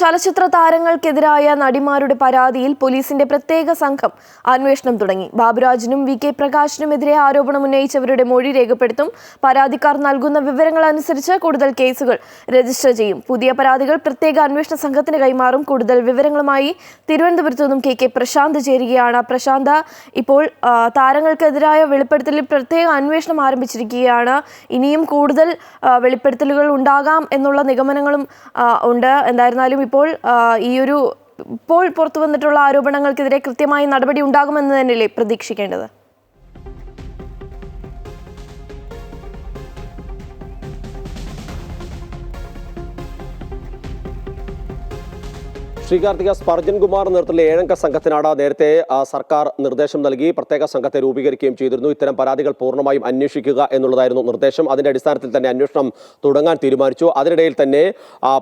ചലച്ചിത്ര താരങ്ങൾക്കെതിരായ നടിമാരുടെ പരാതിയിൽ പോലീസിന്റെ പ്രത്യേക സംഘം അന്വേഷണം തുടങ്ങി. ബാബുരാജിനും വി കെ പ്രകാശിനുമെതിരെ ആരോപണം ഉന്നയിച്ചവരുടെ മൊഴി രേഖപ്പെടുത്തും പരാതിക്കാർ നൽകുന്ന വിവരങ്ങൾ അനുസരിച്ച് കൂടുതൽ കേസുകൾ രജിസ്റ്റർ ചെയ്യും. പുതിയ പരാതികൾ പ്രത്യേക അന്വേഷണ സംഘത്തിന് കൈമാറും. കൂടുതൽ വിവരങ്ങളുമായി തിരുവനന്തപുരത്തു നിന്നും കെ കെ പ്രശാന്ത് ചേരുകയാണ്. പ്രശാന്ത ഇപ്പോൾ താരങ്ങൾക്കെതിരായ വെളിപ്പെടുത്തലിൽ പ്രത്യേക അന്വേഷണം ആരംഭിച്ചിരിക്കുകയാണ്. ഇനിയും കൂടുതൽ വെളിപ്പെടുത്തലുകൾ ഉണ്ടാകാം എന്നുള്ള നിഗമനങ്ങളും ഉണ്ട്. എന്തായിരുന്നാലും ഇപ്പോൾ ഈ ഒരു ഇപ്പോൾ പുറത്തു വന്നിട്ടുള്ള ആരോപണങ്ങൾക്കെതിരെ കൃത്യമായി നടപടി ഉണ്ടാകുമെന്ന് തന്നെയല്ലേ പ്രതീക്ഷിക്കേണ്ടത്? ശ്രീകാർത്തിക സ്പർജൻ കുമാർ നേതൃത്വത്തിലെ ഏഴംഗ സംഘത്തിനാണ് നേരത്തെ സർക്കാർ നിർദ്ദേശം നൽകി പ്രത്യേക സംഘത്തെ രൂപീകരിക്കുകയും ചെയ്തിരുന്നു. ഇത്തരം പരാതികൾ പൂർണമായും അന്വേഷിക്കുക എന്നുള്ളതായിരുന്നു നിർദ്ദേശം. അതിന്റെ അടിസ്ഥാനത്തിൽ തന്നെ അന്വേഷണം തുടങ്ങാൻ തീരുമാനിച്ചു. അതിനിടയിൽ തന്നെ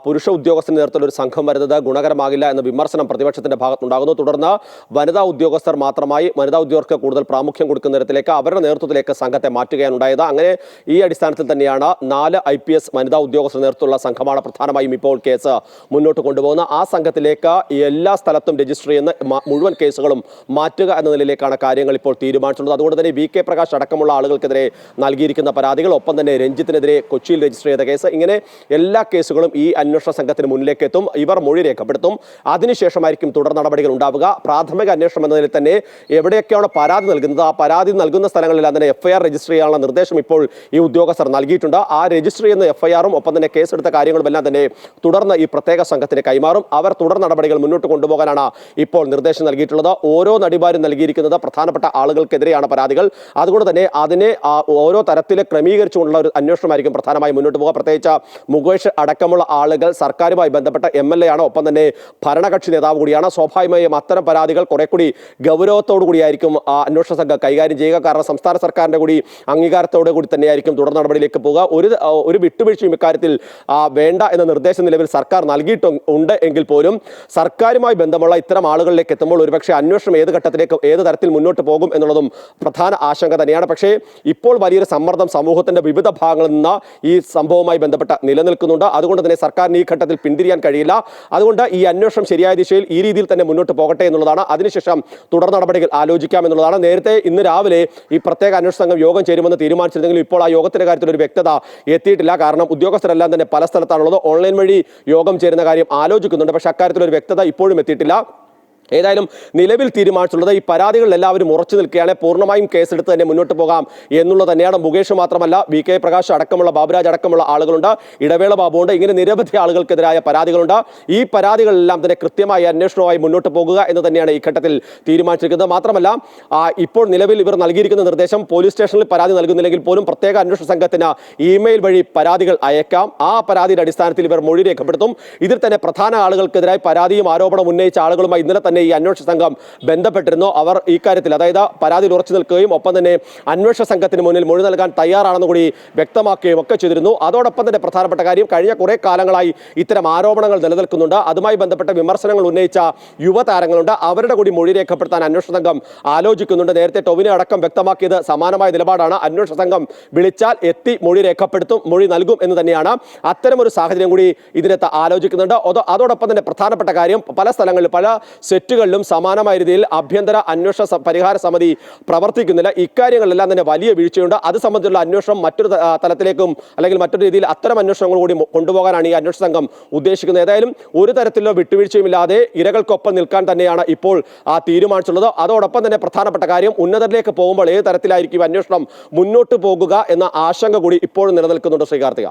പുരുഷ ഉദ്യോഗസ്ഥന്റെ നേതൃത്വത്തിൽ ഒരു സംഘം വരുന്നത് ഗുണകരമാകില്ല എന്ന വിമർശനം പ്രതിപക്ഷത്തിന്റെ ഭാഗത്തുണ്ടാകുന്നു തുടർന്ന് വനിതാ ഉദ്യോഗസ്ഥർ മാത്രമായി വനിതാ ഉദ്യോഗസ്ഥർക്ക് കൂടുതൽ പ്രാമുഖ്യം കൊടുക്കുന്ന തരത്തിലേക്ക് അവരുടെ നേതൃത്വത്തിലേക്ക് സംഘത്തെ മാറ്റുകയാണ് ഉണ്ടായത്. അങ്ങനെ ഈ അടിസ്ഥാനത്തിൽ തന്നെയാണ് നാല് ഐ വനിതാ ഉദ്യോഗസ്ഥർ നേതൃത്വമുള്ള സംഘമാണ് പ്രധാനമായും ഇപ്പോൾ കേസ് മുന്നോട്ട് കൊണ്ടുപോകുന്ന ആ സംഘത്തിലേക്ക് എല്ലാ സ്ഥലത്തും രജിസ്റ്റർ ചെയ്യുന്ന മുഴുവൻ കേസുകളും മാറ്റുക എന്ന നിലയിലേക്കാണ് കാര്യങ്ങൾ ഇപ്പോൾ തീരുമാനിച്ചിട്ടുള്ളത്. അതുകൊണ്ട് തന്നെ വി കെ പ്രകാശ് അടക്കമുള്ള ആളുകൾക്കെതിരെ നൽകിയിരിക്കുന്ന പരാതികൾ ഒപ്പം തന്നെ രഞ്ജിത്തിനെതിരെ കൊച്ചിയിൽ രജിസ്റ്റർ ചെയ്ത കേസ് ഇങ്ങനെ എല്ലാ കേസുകളും ഈ അന്വേഷണ സംഘത്തിന് മുന്നിലേക്ക് എത്തും ഇവർ മൊഴി രേഖപ്പെടുത്തും. അതിനുശേഷമായിരിക്കും തുടർ നടപടികൾ ഉണ്ടാവുക. പ്രാഥമിക അന്വേഷണം എന്ന നിലയിൽ തന്നെ എവിടെയൊക്കെയാണ് പരാതി നൽകുന്നത് ആ പരാതി നൽകുന്ന സ്ഥലങ്ങളിലെല്ലാം തന്നെ എഫ്ഐആർ രജിസ്റ്റർ ചെയ്യാനുള്ള നിർദ്ദേശം ഇപ്പോൾ ഈ ഉദ്യോഗസ്ഥർ നൽകിയിട്ടുണ്ട്. ആ രജിസ്റ്റർ ചെയ്യുന്ന എഫ്ഐആറും ഒപ്പം തന്നെ കേസെടുത്ത കാര്യങ്ങളും എല്ലാം തന്നെ തുടർന്ന് ഈ പ്രത്യേക സംഘത്തിന് കൈമാറും. അവർ തുടർ നടപടികൾ മുന്നോട്ട് കൊണ്ടുപോകാനാണ് ഇപ്പോൾ നിർദ്ദേശം നൽകിയിട്ടുള്ളത്. ഓരോ നടിമാരും നൽകിയിരിക്കുന്നത് പ്രധാനപ്പെട്ട ആളുകൾക്കെതിരെയാണ് പരാതികൾ. അതുകൊണ്ട് തന്നെ അതിനെ ഓരോ തരത്തിൽ ക്രമീകരിച്ചുകൊണ്ടുള്ള ഒരു അന്വേഷണമായിരിക്കും പ്രധാനമായും മുന്നോട്ട് പോകുക പ്രത്യേകിച്ച് മുകേഷ് അടക്കമുള്ള ആളുകൾ സർക്കാരുമായി ബന്ധപ്പെട്ട എം എൽ എ ആണ്. ഒപ്പം തന്നെ ഭരണകക്ഷി നേതാവ് കൂടിയാണ്. സ്വാഭാവികമായും അത്തരം പരാതികൾ കുറെ കൂടി ഗൗരവത്തോടു കൂടിയായിരിക്കും അന്വേഷണ സംഘം കൈകാര്യം ചെയ്യുക. കാരണം സംസ്ഥാന സർക്കാരിന്റെ കൂടി അംഗീകാരത്തോടു കൂടി തന്നെയായിരിക്കും തുടർ നടപടിയിലേക്ക് പോകുക ഒരു ഒരു വിട്ടുവീഴ്ചയും ഇക്കാര്യത്തിൽ വേണ്ട എന്ന നിർദ്ദേശം നിലവിൽ സർക്കാർ നൽകിയിട്ടുണ്ട് എങ്കിൽ പോലും സർക്കാരുമായി ബന്ധമുള്ള ഇത്തരം ആളുകളിലേക്ക് എത്തുമ്പോൾ ഒരുപക്ഷെ അന്വേഷണം ഏത് ഘട്ടത്തിലേക്ക് ഏത് തരത്തിൽ മുന്നോട്ട് പോകും എന്നുള്ളതും പ്രധാന ആശങ്ക തന്നെയാണ്. പക്ഷേ ഇപ്പോൾ വലിയൊരു സമ്മർദ്ദം സമൂഹത്തിന്റെ വിവിധ ഭാഗങ്ങളിൽ നിന്ന് ഈ സംഭവവുമായി ബന്ധപ്പെട്ട് നിലനിൽക്കുന്നുണ്ട്. അതുകൊണ്ട് തന്നെ സർക്കാരിന് ഈ ഘട്ടത്തിൽ പിന്തിരിയാൻ കഴിയില്ല. അതുകൊണ്ട് ഈ അന്വേഷണം ശരിയായ ദിശയിൽ ഈ രീതിയിൽ തന്നെ മുന്നോട്ട് പോകട്ടെ എന്നുള്ളതാണ്. അതിനുശേഷം തുടർ നടപടികൾ ആലോചിക്കാം എന്നുള്ളതാണ്. നേരത്തെ ഇന്ന് രാവിലെ ഈ പ്രത്യേക അന്വേഷണ സംഘം യോഗം ചേരുമെന്ന് തീരുമാനിച്ചിരുന്നെങ്കിലും ഇപ്പോൾ ആ യോഗത്തിന്റെ കാര്യത്തിൽ ഒരു വ്യക്തത എത്തിയിട്ടില്ല. കാരണം ഉദ്യോഗസ്ഥരെല്ലാം തന്നെ പല സ്ഥലത്താണുള്ളത്. ഓൺലൈൻ വഴി യോഗം ചേരുന്ന കാര്യം ആലോചിക്കുന്നുണ്ട്. പക്ഷേ അക്കാര്യത്തിൽ ഒരു വ്യക്തത ഇപ്പോഴും എത്തിയിട്ടില്ല. ഏതായാലും നിലവിൽ തീരുമാനിച്ചിട്ടുള്ളത് ഈ പരാതികളിൽ എല്ലാവരും ഉറച്ചു നിൽക്കുകയാണ്. പൂർണമായും കേസെടുത്ത് തന്നെ മുന്നോട്ട് പോകാം എന്നുള്ളത് തന്നെയാണ്. മുകേഷ് മാത്രമല്ല വി കെ പ്രകാശ് അടക്കമുള്ള ബാബുരാജ് അടക്കമുള്ള ആളുകളുണ്ട്. ഇടവേള ബാബുണ്ട് ഇങ്ങനെ നിരവധി ആളുകൾക്കെതിരായ പരാതികളുണ്ട്. ഈ പരാതികളെല്ലാം തന്നെ കൃത്യമായി അന്വേഷണവുമായി മുന്നോട്ട് പോകുക എന്ന് തന്നെയാണ് ഈ ഘട്ടത്തിൽ തീരുമാനിച്ചിരിക്കുന്നത്. മാത്രമല്ല ഇപ്പോൾ നിലവിൽ ഇവർ നൽകിയിരിക്കുന്ന നിർദ്ദേശം പോലീസ് സ്റ്റേഷനിൽ പരാതി നൽകുന്നില്ലെങ്കിൽ പോലും പ്രത്യേക അന്വേഷണ സംഘത്തിന് ഇമെയിൽ വഴി പരാതികൾ അയക്കാം. ആ പരാതിയുടെ അടിസ്ഥാനത്തിൽ ഇവർ മൊഴി രേഖപ്പെടുത്തും. ഇതിൽ തന്നെ പ്രധാന ആളുകൾക്കെതിരായി പരാതിയും ആരോപണം ഉന്നയിച്ച ആളുകളുമായി ഇന്നലെ തന്നെ ഈ അന്വേഷണ സംഘം ബന്ധപ്പെട്ടിരുന്നു. അവർ ഈ കാര്യത്തിൽ അതായത് പരാതിയിൽ ഉറച്ചു നിൽക്കുകയും ഒപ്പം തന്നെ അന്വേഷണ സംഘത്തിന് മുന്നിൽ മൊഴി നൽകാൻ തയ്യാറാണെന്ന് കൂടി വ്യക്തമാക്കുകയും ഒക്കെ ചെയ്തിരുന്നു. അതോടൊപ്പം തന്നെ പ്രധാനപ്പെട്ട കാര്യം കഴിഞ്ഞ കുറേ കാലങ്ങളായി ഇത്തരം ആരോപണങ്ങൾ നിലനിൽക്കുന്നുണ്ട്. അതുമായി ബന്ധപ്പെട്ട വിമർശനങ്ങൾ ഉന്നയിച്ച യുവതാരങ്ങളുണ്ട്. അവരുടെ കൂടി മൊഴി രേഖപ്പെടുത്താൻ അന്വേഷണ സംഘം ആലോചിക്കുന്നുണ്ട്. നേരത്തെ ടൊവിനെ അടക്കം വ്യക്തമാക്കിയത് സമാനമായ നിലപാടാണ്. അന്വേഷണ സംഘം വിളിച്ചാൽ എത്തി മൊഴി രേഖപ്പെടുത്തും മൊഴി നൽകും എന്ന് തന്നെയാണ് അത്തരമൊരു സാഹചര്യം കൂടി ഇതിനകത്ത് ആലോചിക്കുന്നുണ്ട്. അതോടൊപ്പം തന്നെ പ്രധാനപ്പെട്ട കാര്യം പല സ്ഥലങ്ങളിൽ പല സെറ്റുകളിലും സമാനമായ രീതിയിൽ ആഭ്യന്തര അന്വേഷണ പരിഹാര സമിതി പ്രവർത്തിക്കുന്നില്ല. ഇക്കാര്യങ്ങളിലെല്ലാം തന്നെ വലിയ വീഴ്ചയുണ്ട്. അത് സംബന്ധിച്ചുള്ള അന്വേഷണം മറ്റൊരു തലത്തിലേക്കും അല്ലെങ്കിൽ മറ്റൊരു രീതിയിൽ അത്തരം അന്വേഷണങ്ങൾ കൂടി കൊണ്ടുപോകാനാണ് ഈ അന്വേഷണ സംഘം ഉദ്ദേശിക്കുന്നത്. ഏതായാലും ഒരു തരത്തിലോ വിട്ടുവീഴ്ചയുമില്ലാതെ ഇരകൾക്കൊപ്പം നിൽക്കാൻ തന്നെയാണ് ഇപ്പോൾ ആ തീരുമാനിച്ചുള്ളത് അതോടൊപ്പം തന്നെ പ്രധാനപ്പെട്ട കാര്യം ഉന്നതരിലേക്ക് പോകുമ്പോൾ ഏത് തരത്തിലായിരിക്കും അന്വേഷണം മുന്നോട്ട് പോകുക എന്ന ആശങ്ക കൂടി ഇപ്പോഴും നിലനിൽക്കുന്നുണ്ട് ശ്രീകാർത്തിക.